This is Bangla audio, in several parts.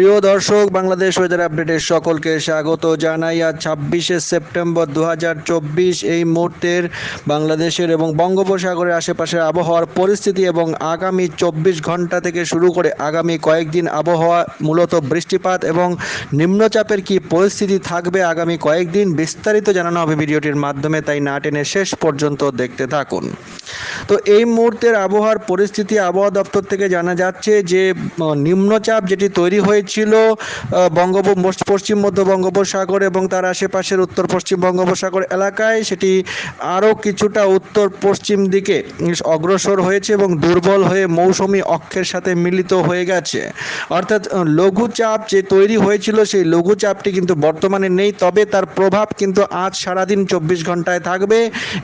প্রিয় দর্শক, বাংলাদেশ ওয়েদার আপডেটের সকলকে স্বাগত জানাই। আজ ছাব্বিশে সেপ্টেম্বর দু হাজার চব্বিশ, এই মুহূর্তের বাংলাদেশের এবং বঙ্গোপসাগরের আশেপাশের আবহাওয়ার পরিস্থিতি এবং আগামী চব্বিশ ঘণ্টা থেকে শুরু করে আগামী কয়েকদিন আবহাওয়া, মূলত বৃষ্টিপাত এবং নিম্নচাপের কি পরিস্থিতি থাকবে আগামী কয়েকদিন বিস্তারিত জানানো হবে ভিডিওটির মাধ্যমে, তাই না টেনে শেষ পর্যন্ত দেখতে থাকুন। তো এই মুহূর্তের আবহাওয়ার পরিস্থিতি আবহাওয়া দপ্তর থেকে জানা যাচ্ছে যে নিম্নচাপ যেটি তৈরি হয়েছিল বঙ্গোপ পশ্চিম মধ্য বঙ্গোপসাগর এবং তার আশেপাশের উত্তর পশ্চিম বঙ্গোপসাগর এলাকায় সেটি আরও কিছুটা উত্তর পশ্চিম দিকে অগ্রসর হয়েছে এবং দুর্বল হয়ে মৌসুমি অক্ষের সাথে মিলিত হয়ে গেছে। অর্থাৎ লঘুচাপ যে তৈরি হয়েছিল সেই লঘুচাপটি কিন্তু বর্তমানে নেই, তবে তার প্রভাব কিন্তু আজ সারাদিন চব্বিশ ঘন্টায় থাকবে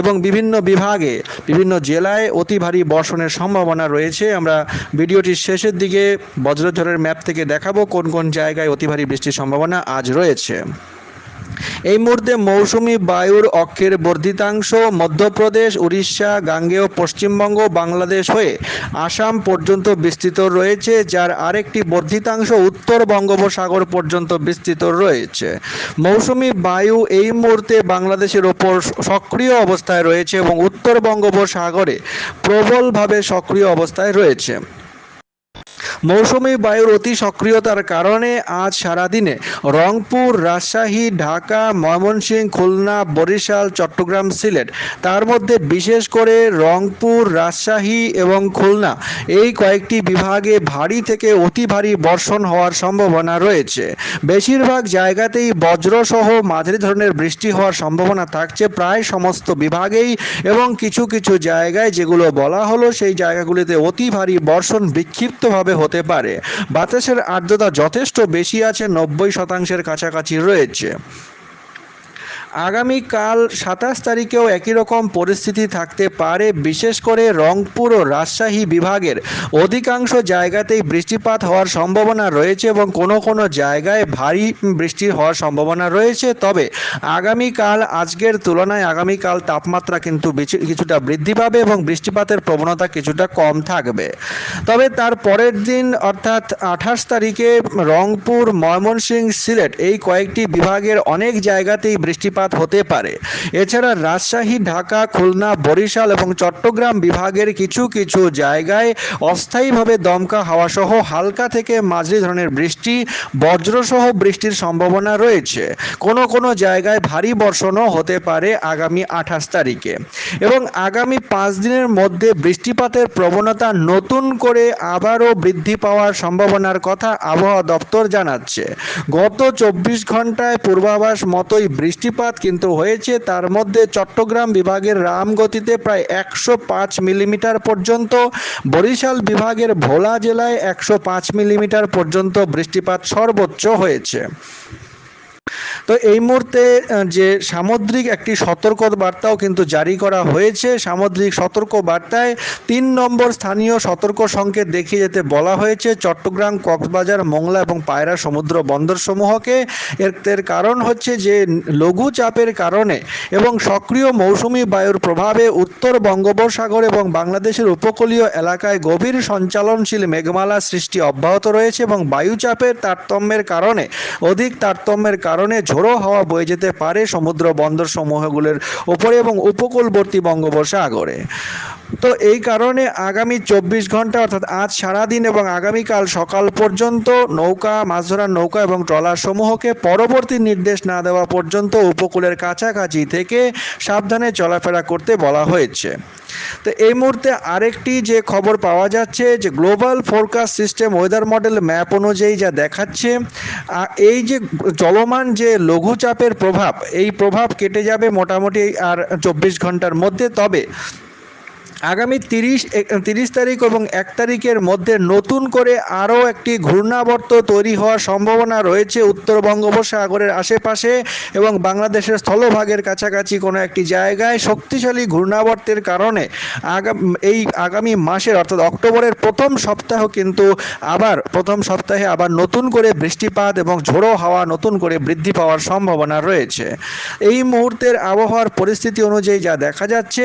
এবং বিভিন্ন বিভাগে, বিভিন্ন জেলায় অতি ভারী বর্ষণের সম্ভাবনা রয়েছে। আমরা ভিডিওটির শেষের দিকে বজ্রঝড়ের ম্যাপ থেকে দেখাবো কোন কোন জায়গায় অতি ভারী বৃষ্টির সম্ভাবনা আজ রয়েছে। এই মুহূর্তে মৌসুমি বায়ুর অক্ষের বর্ধিতাংশ মধ্যপ্রদেশ, উড়িষ্যা, গাঙ্গেয়, পশ্চিমবঙ্গ, বাংলাদেশ হয়ে আসাম পর্যন্ত বিস্তৃত রয়েছে, যার আরেকটি বর্ধিতাংশ উত্তর বঙ্গোপসাগর পর্যন্ত বিস্তৃত রয়েছে। মৌসুমি বায়ু এই মুহূর্তে বাংলাদেশের ওপর সক্রিয় অবস্থায় রয়েছে এবং উত্তর বঙ্গোপসাগরে প্রবলভাবে সক্রিয় অবস্থায় রয়েছে। মৌসুমী বায়ুর অতি সক্রিয়তার কারণে আজ সারাদিনে রংপুর, রাজশাহী, ঢাকা, ময়মনসিংহ, খুলনা, বরিশাল, চট্টগ্রাম, সিলেট, তার মধ্যে বিশেষ করে রংপুর, রাজশাহী এবং খুলনা এই কয়েকটি বিভাগে ভারী থেকে অতি ভারী বর্ষণ হওয়ার সম্ভাবনা রয়েছে। বেশিরভাগ জায়গাতেই বজ্রসহ মাঝারি ধরনের বৃষ্টি হওয়ার সম্ভাবনা থাকছে প্রায় সমস্ত বিভাগেই এবং কিছু কিছু জায়গায় যেগুলো বলা হলো সেই জায়গাগুলিতে অতি ভারী বর্ষণ বিক্ষিপ্তভাবে হতে পারে। বাতাসের আর্দ্রতা যথেষ্ট বেশি আছে নব্বই শতাংশের কাছাকাছি রয়েছে। আগামীকাল সাতাশ তারিখেও একই রকম পরিস্থিতি থাকতে পারে, বিশেষ করে রংপুর ও রাজশাহী বিভাগের। অধিকাংশ জায়গাতেই বৃষ্টিপাত হওয়ার সম্ভাবনা রয়েছে এবং কোনো কোনো জায়গায় ভারী বৃষ্টি হওয়ার সম্ভাবনা রয়েছে। তবে আগামীকাল, আজকের তুলনায় আগামীকাল তাপমাত্রা কিন্তু কিছুটা বৃদ্ধি পাবে এবং বৃষ্টিপাতের প্রবণতা কিছুটা কম থাকবে। তবে তার পরের দিন, অর্থাৎ আঠাশ তারিখে রংপুর, ময়মনসিংহ, সিলেট এই কয়েকটি বিভাগের অনেক জায়গাতেই বৃষ্টিপাত হতে পারে। এছাড়া রাজশাহী, ঢাকা, খুলনা, বরিশাল এবং চট্টগ্রাম বিভাগের কিছু কিছু জায়গায় অস্থায়ীভাবে দমকা হাওয়া সহ হালকা থেকে মাঝারি ধরনের বৃষ্টি, বজ্রসহ বৃষ্টির সম্ভাবনা রয়েছে। কোনো কোনো জায়গায় ভারী বর্ষণও হতে পারে আগামী আঠাশ তারিখে। এবং আগামী পাঁচ দিনের মধ্যে বৃষ্টিপাতের প্রবণতা নতুন করে আবারও বৃদ্ধি পাওয়ার সম্ভাবনার কথা আবহাওয়া দপ্তর জানাচ্ছে। গত চব্বিশ ঘন্টায় পূর্বাভাস মতোই বৃষ্টিপাত কিন্তু হয়েছে তার মধ্যে চট্টগ্রাম বিভাগের রামগতিতে প্রায় একশো পাঁচ মিলিমিটার পর্যন্ত, বরিশাল বিভাগের ভোলা জেলায় একশো পাঁচ মিলিমিটার পর্যন্ত বৃষ্টিপাত সর্বোচ্চ হয়েছে। তো এই মুহূর্তে যে সামুদ্রিক একটি সতর্ক বার্তাও কিন্তু জারি করা হয়েছে। সামুদ্রিক সতর্ক বার্তায় তিন নম্বর স্থানীয় সতর্ক সংকেত দেখিয়ে যেতে বলা হয়েছে। চট্টগ্রাম, কক্সবাজার, মোংলা এবং পায়রা সমুদ্র বন্দর সমূহকে। এর কারণ হচ্ছে যে, লঘু চাপের কারণে এবং সক্রিয় মৌসুমি বায়ুর প্রভাবে উত্তর বঙ্গোপসাগর এবং বাংলাদেশের উপকূলীয় এলাকায় গভীর সঞ্চালনশীল মেঘমালা সৃষ্টি অব্যাহত রয়েছে এবং বায়ুচাপের তারতম্যের কারণে, অধিক তারতম্যের কারণে ঝোড়ো হাওয়া বয়ে যেতে পারে সমুদ্র বন্দর সমূহগুলোর ওপরে এবং উপকূলবর্তী বঙ্গোপসাগরে। তো এই কারণে আগামী চব্বিশ ঘণ্টা অর্থাৎ আজ সারাদিন এবং আগামীকাল সকাল পর্যন্ত নৌকা মাছ ধরার নৌকা এবং ট্রলার সমূহকে পরবর্তী নির্দেশ না দেওয়া পর্যন্ত উপকূলের কাছাকাছি থেকে সাবধানে চলাফেরা করতে বলা হয়েছে। তো এই মুহূর্তে আরেকটি যে খবর পাওয়া যাচ্ছে যে global forecast system weather model map অনুযায়ী যা দেখাচ্ছে এই যে চলমান যে লঘুচাপের প্রভাব এই প্রভাব কেটে যাবে মোটামুটি আর চব্বিশ ঘণ্টার মধ্যে। তবে আগামী তিরিশ তিরিশ তারিখ এবং এক তারিখের মধ্যে নতুন করে আরও একটি ঘূর্ণাবর্ত তৈরি হওয়ার সম্ভাবনা রয়েছে উত্তর বঙ্গোপসাগরের আশেপাশে এবং বাংলাদেশের স্থলভাগের কাছাকাছি কোনো একটি জায়গায় শক্তিশালী ঘূর্ণাবর্তের কারণে আগা, এই আগামী মাসের অর্থাৎ অক্টোবরের প্রথম সপ্তাহ কিন্তু আবার, প্রথম সপ্তাহে আবার নতুন করে বৃষ্টিপাত এবং ঝোড়ো হাওয়া নতুন করে বৃদ্ধি পাওয়ার সম্ভাবনা রয়েছে। এই মুহূর্তের আবহাওয়ার পরিস্থিতি অনুযায়ী যা দেখা যাচ্ছে,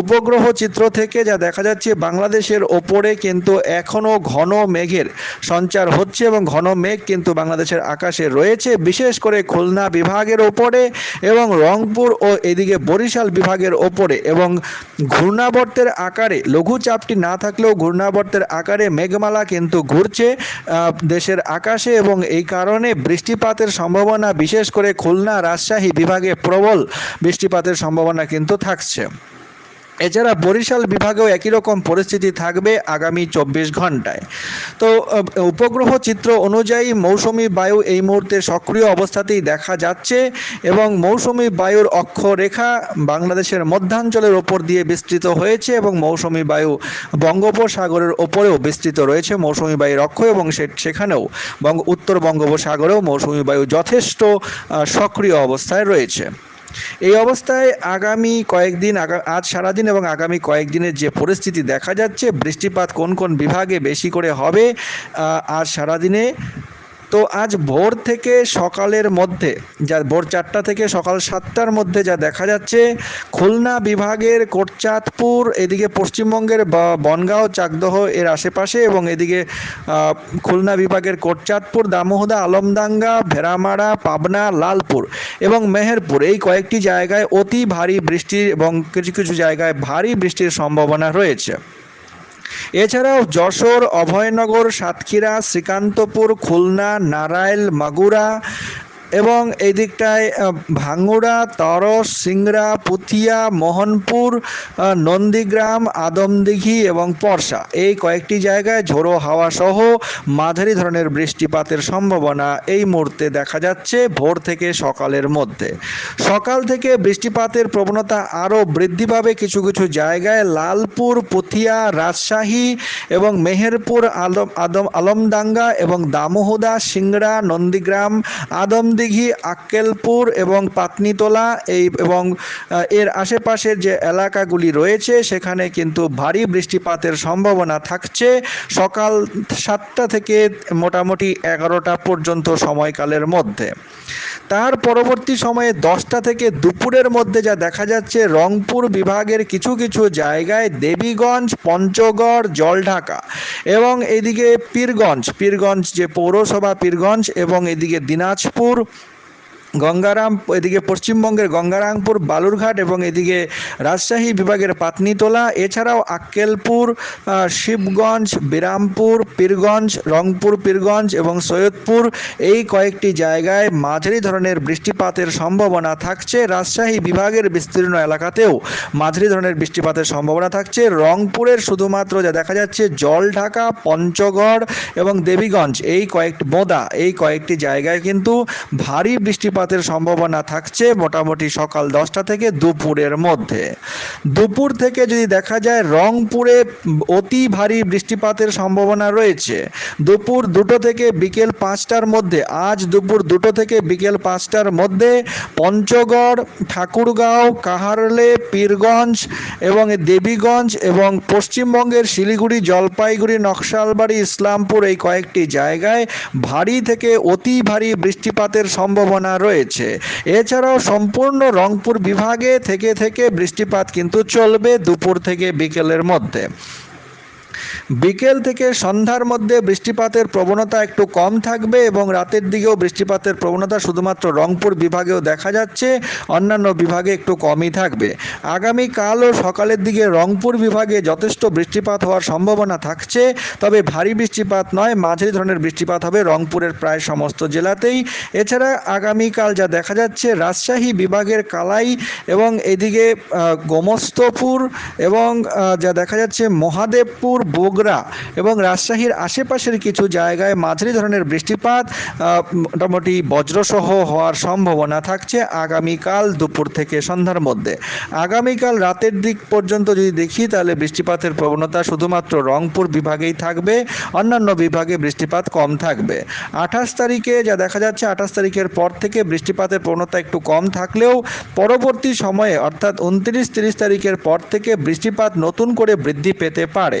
উপগ্রহ চিত্র থেকে যা দেখা যাচ্ছে, বাংলাদেশের ওপরে কিন্তু এখনও ঘন মেঘের সঞ্চার হচ্ছে এবং ঘন মেঘ কিন্তু বাংলাদেশের আকাশে রয়েছে। বিশেষ করে খুলনা বিভাগের ওপরে এবং রংপুর ও এদিকে বরিশাল বিভাগের ওপরে এবং ঘূর্ণাবর্তের আকারে লঘুচাপটি না থাকলেও ঘূর্ণাবর্তের আকারে মেঘমালা কিন্তু ঘুরছে দেশের আকাশে এবং এই কারণে বৃষ্টিপাতের সম্ভাবনা, বিশেষ করে খুলনা রাজশাহী বিভাগে প্রবল বৃষ্টিপাতের সম্ভাবনা কিন্তু থাকছে। এছাড়া বরিশাল বিভাগেও একই রকম পরিস্থিতি থাকবে আগামী চব্বিশ ঘন্টায়। তো উপগ্রহ চিত্র অনুযায়ী মৌসুমি বায়ু এই মুহূর্তে সক্রিয় অবস্থাতেই দেখা যাচ্ছে এবং মৌসুমি বায়ুর অক্ষরেখা বাংলাদেশের মধ্যাঞ্চলের ওপর দিয়ে বিস্তৃত হয়েছে এবং মৌসুমি বায়ু বঙ্গোপসাগরের ওপরেও বিস্তৃত রয়েছে। মৌসুমি বায়ুর অক্ষ এবং সেখানেও বঙ্গ, উত্তর বঙ্গোপসাগরেও মৌসুমি বায়ু যথেষ্ট সক্রিয় অবস্থায় রয়েছে। এই অবস্থায় আগামী কয়েকদিন আজ সারাদিন এবং আগামী কয়েকদিনের যে পরিস্থিতি দেখা যাচ্ছে, বৃষ্টিপাত কোন কোন বিভাগে বেশি করে হবে আজ সারাদিনে তো আজ ভোর থেকে সকালের মধ্যে, যা ভোর চারটা থেকে সকাল সাতটার মধ্যে যা দেখা যাচ্ছে, খুলনা বিভাগের কোটচাঁদপুর, এদিকে পশ্চিমবঙ্গের বনগাঁও, চাকদহ এর আশেপাশে এবং এদিকে খুলনা বিভাগের কোটচাঁদপুর, দামোহদা, আলমডাঙ্গা, ভেড়ামারা, পাবনা, লালপুর এবং মেহেরপুর। এই কয়েকটি জায়গায় অতি ভারী বৃষ্টির এবং কিছু কিছু জায়গায় ভারী বৃষ্টির সম্ভাবনা রয়েছে। এছাড়াও যশোর অভয়নগর সাতক্ষীরা শ্রীকান্তপুর খুলনা নারায়ণ মাগুরা এবং এই দিকটায় ভাঙ্গুড়া, তরস, সিংড়া, পুথিয়া, মোহনপুর নন্দীগ্রাম, আদমদিঘি এবং পরশা। এই কয়েকটি জায়গায় ঝোড়ো হাওয়া সহ মাঝারি ধরনের বৃষ্টিপাতের সম্ভাবনা এই মুহূর্তে দেখা যাচ্ছে ভোর থেকে সকালের মধ্যে। সকাল থেকে বৃষ্টিপাতের প্রবণতা আরও বৃদ্ধি পাবে কিছু কিছু জায়গায়। লালপুর, পুথিয়া, রাজশাহী এবং মেহেরপুর, আলম, আদম, আলমডাঙ্গা এবং দামোহদা, সিংড়া, নন্দীগ্রাম আদমদিঘি আক্কেলপুর এবং পাতনিতলা এই এবং এর আশেপাশের যে এলাকাগুলি রয়েছে, সেখানে কিন্তু ভারী বৃষ্টিপাতের সম্ভাবনা থাকছে। সকাল সাতটা থেকে মোটামুটি এগারোটা পর্যন্ত সময়কালের মধ্যে। তার পরবর্তী সময়ে দশটা থেকে দুপুরের মধ্যে যা দেখা যাচ্ছে, রংপুর বিভাগের কিছু কিছু জায়গায় দেবীগঞ্জ, পঞ্চগড়, জলঢাকা এবং এদিকে পীরগঞ্জ পীরগঞ্জ যে পৌরসভা, পীরগঞ্জ এবং এদিকে দিনাজপুর গঙ্গারাম, এদিকে পশ্চিমবঙ্গের গঙ্গারামপুর, বালুরঘাট এবং এদিকে রাজশাহী বিভাগের পাতনিতলা এছাড়াও আক্কেলপুর শিবগঞ্জ, বিরামপুর, পীরগঞ্জ, রংপুর, পীরগঞ্জ এবং সৈয়দপুর এই কয়েকটি জায়গায় মাঝারি ধরনের বৃষ্টিপাতের সম্ভাবনা থাকছে। রাজশাহী বিভাগের বিস্তীর্ণ এলাকাতেও মাঝারি ধরনের বৃষ্টিপাতের সম্ভাবনা থাকছে। রংপুরের শুধুমাত্র যা দেখা যাচ্ছে জলঢাকা পঞ্চগড় এবং দেবীগঞ্জ, এই কয়েকটি বোদা এই কয়েকটি জায়গায় কিন্তু ভারী বৃষ্টিপাতের সম্ভাবনা থাকছে মোটামুটি সকাল দশটা থেকে দুপুরের মধ্যে। দুপুর থেকে যদি দেখা যায় রংপুরে অতি ভারী বৃষ্টিপাতের সম্ভাবনা রয়েছে। দুপুর দুটো থেকে বিকেল পাঁচটার মধ্যে, আজ দুপুর দুটো থেকে বিকেল পাঁচটার মধ্যে পঞ্চগড়, ঠাকুরগাঁও, কাহারলে, পীরগঞ্জ এবং দেবীগঞ্জ এবং পশ্চিমবঙ্গের শিলিগুড়ি, জলপাইগুড়ি, নকশালবাড়ি, ইসলামপুর এই কয়েকটি জায়গায় ভারী থেকে অতি ভারী বৃষ্টিপাতের সম্ভাবনা রয়েছে। এছাড়াও সম্পূর্ণ রংপুর বিভাগে থেকে থেকে বৃষ্টিপাত কিন্তু চলবে দুপুর থেকে বিকেলের মধ্যে। বিকেল থেকে সন্ধ্যার মধ্যে বৃষ্টিপাতের প্রবণতা একটু কম থাকবে এবং রাতের দিকেও বৃষ্টিপাতের প্রবণতা শুধুমাত্র রংপুর বিভাগেও দেখা যাচ্ছে, অন্যান্য বিভাগে একটু কমই থাকবে। আগামীকাল ও সকালের দিকে রংপুর বিভাগে যথেষ্ট বৃষ্টিপাত হওয়ার সম্ভাবনা থাকছে, তবে ভারী বৃষ্টিপাত নয়, মাঝারি ধরনের বৃষ্টিপাত হবে রংপুরের প্রায় সমস্ত জেলাতেই। এছাড়া আগামীকাল যা দেখা যাচ্ছে, রাজশাহী বিভাগের কালাই এবং এদিকে গোমস্তপুর এবং যা দেখা যাচ্ছে মহাদেবপুর বগুড়া এবং রাজশাহীর আশেপাশের কিছু জায়গায় মাঝারি ধরনের বৃষ্টিপাত মোটামুটি বজ্রসহ হওয়ার সম্ভাবনা থাকছে আগামীকাল দুপুর থেকে সন্ধ্যার মধ্যে। আগামীকাল রাতের দিক পর্যন্ত যদি দেখি, তাহলে বৃষ্টিপাতের প্রবণতা শুধুমাত্র রংপুর বিভাগেই থাকবে, অন্যান্য বিভাগে বৃষ্টিপাত কম থাকবে। আঠাশ তারিখে যা দেখা যাচ্ছে, আঠাশ তারিখের পর থেকে বৃষ্টিপাতের প্রবণতা একটু কম থাকলেও পরবর্তী সময়ে, অর্থাৎ উনত্রিশ, তিরিশ তারিখের পর থেকে বৃষ্টিপাত নতুন করে বৃদ্ধি পেতে পারে।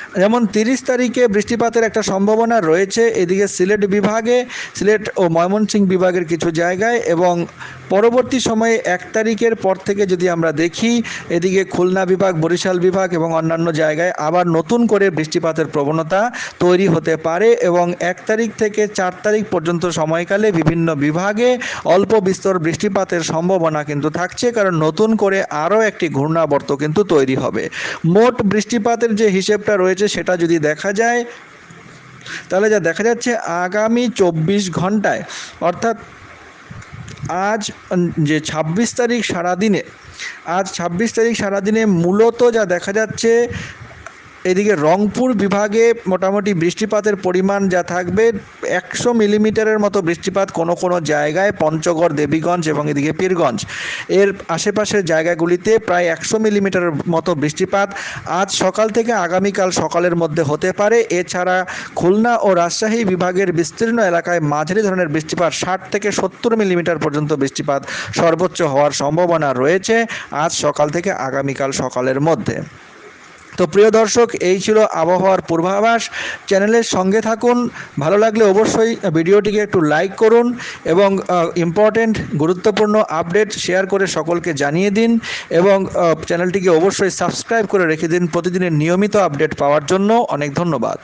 যেমন তিরিশ তারিখে বৃষ্টিপাতের একটা সম্ভাবনা রয়েছে, এদিকে সিলেট বিভাগে, সিলেট ও ময়মনসিংহ বিভাগের কিছু জায়গায় এবং পরবর্তী সময়ে এক তারিখের পর থেকে যদি আমরা দেখি, এদিকে খুলনা বিভাগ, বরিশাল বিভাগ এবং অন্যান্য জায়গায় আবার নতুন করে বৃষ্টিপাতের প্রবণতা তৈরি হতে পারে এবং এক তারিখ থেকে চার তারিখ পর্যন্ত সময়কালে বিভিন্ন বিভাগে অল্প বিস্তর বৃষ্টিপাতের সম্ভাবনা কিন্তু থাকছে, কারণ নতুন করে আরও একটি ঘূর্ণাবর্ত কিন্তু তৈরি হবে। মোট বৃষ্টিপাতের যে হিসেবটা রয়েছে সেটা যদি দেখা যায়, তাহলে যা দেখা যাচ্ছে আগামী চব্বিশ ঘন্টায়, অর্থাৎ আজ যে ছাব্বিশ তারিখ সারাদিনে, আজ ছাব্বিশ তারিখ সারাদিনে মূলত যা দেখা যাচ্ছে এদিকে রংপুর বিভাগে মোটামুটি বৃষ্টিপাতের পরিমাণ যা থাকবে, একশো মিলিমিটারের মতো বৃষ্টিপাত কোনো কোনো জায়গায়, পঞ্চগড়, দেবীগঞ্জ এবং এদিকে পীরগঞ্জ। এর আশেপাশের জায়গাগুলিতে প্রায় একশো মিলিমিটারের মতো বৃষ্টিপাত আজ সকাল থেকে আগামীকাল সকালের মধ্যে হতে পারে। এছাড়া খুলনা ও রাজশাহী বিভাগের বিস্তীর্ণ এলাকায় মাঝারি ধরনের বৃষ্টিপাত, ষাট থেকে সত্তর মিলিমিটার পর্যন্ত বৃষ্টিপাত সর্বোচ্চ হওয়ার সম্ভাবনা রয়েছে আজ সকাল থেকে আগামীকাল সকালের মধ্যে। তো প্রিয় দর্শক, এই ছিল আবহাওয়ার পূর্বাভাস। চ্যানেলের সঙ্গে থাকুন, ভালো লাগলে অবশ্যই ভিডিওটিকে একটু লাইক করুন এবং ইম্পর্টেন্ট গুরুত্বপূর্ণ আপডেট শেয়ার করে সকলকে জানিয়ে দিন এবং চ্যানেলটিকে অবশ্যই সাবস্ক্রাইব করে রেখে দিন। প্রতিদিনের নিয়মিত আপডেট পাওয়ার জন্য অনেক ধন্যবাদ।